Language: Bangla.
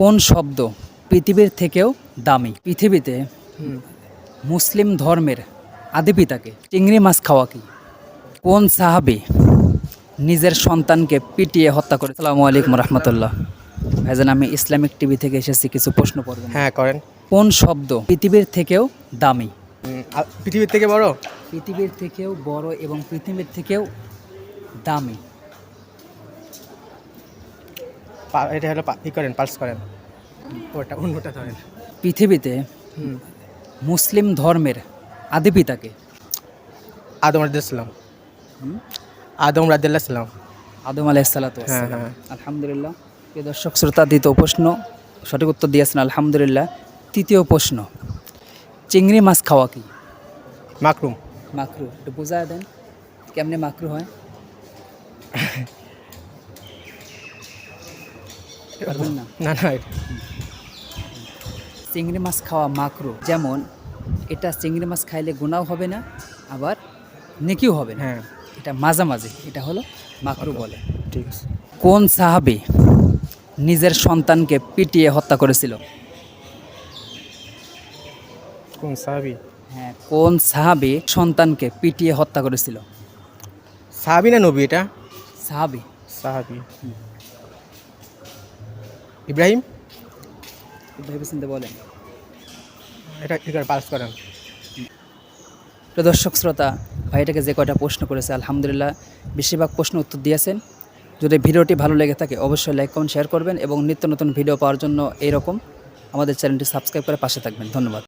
কোন শব্দ পৃথিবীর থেকেও দামি? পৃথিবীতে মুসলিম ধর্মের আদিপিতাকে চিংড়ি মাছ খাওয়া কি? কোন সাহাবি নিজের সন্তানকে পিটিয়ে হত্যা করে? সালামু আলাইকুম রহমতুল্লাহ। ভাইজান আমি ইসলামিক টিভি থেকে এসেছি কিছু প্রশ্ন করবেন। হ্যাঁ করেন। কোন শব্দ পৃথিবীর থেকেও দামি? পৃথিবীর থেকে বড়? পৃথিবীর থেকেও বড় এবং পৃথিবীর থেকেও দামি। এটা হলো পা- ই করেন পালস করেন। ওটা অন্যটা ধরেন। পৃথিবীতে মুসলিম ধর্মের আদি পিতাকে আদম রাদিয়াল্লাম আদম রাদিয়াল্লাম আদম আলাইসালাত হ্যাঁ, হ্যাঁ। আলহামদুলিল্লাহ। প্রিয় দর্শক শ্রোতা দ্বিতীয় প্রশ্ন। সঠিক উত্তর দিয়েছেন আলহামদুলিল্লাহ। তৃতীয় প্রশ্ন চিংড়ি মাছ খাওয়া কি? মাকরুম মাকরু একটু বোঝা দেন কেমনে মাকরু হয়? না না চিংড়ি মাছ খাওয়া মাকরু। যেমন এটা চিংড়ি মাছ খাইলে গুণাও হবে না আবার নেকিও হবে না। হ্যাঁ। এটা মাঝামাঝি এটা হলো মাকরু বলে। ঠিক আছে। কোন সাহাবি নিজের সন্তানকে পিটিয়ে হত্যা করেছিল? কোন সাহাবি? হ্যাঁ কোন সাহাবি সন্তানকে পিটিয়ে হত্যা করেছিল? সাহাবি না নবী এটা? সাহাবি। সাহাবি। ইব্রাহিম? ভেবে চিনতে বলেন। এটা এটা পাস করেন। প্রিয় দর্শক শ্রোতা ভাইটাকে যে কয়টা প্রশ্ন করেছে আলহামদুলিল্লাহ বেশিরভাগ প্রশ্ন উত্তর দিয়েছেন। যদি ভিডিওটি ভালো লেগে থাকে অবশ্যই লাইক কমেন্ট শেয়ার করবেন এবং নিত্য নতুন ভিডিও পাওয়ার জন্য এইরকম আমাদের চ্যানেলটি সাবস্ক্রাইব করে পাশে থাকবেন। ধন্যবাদ।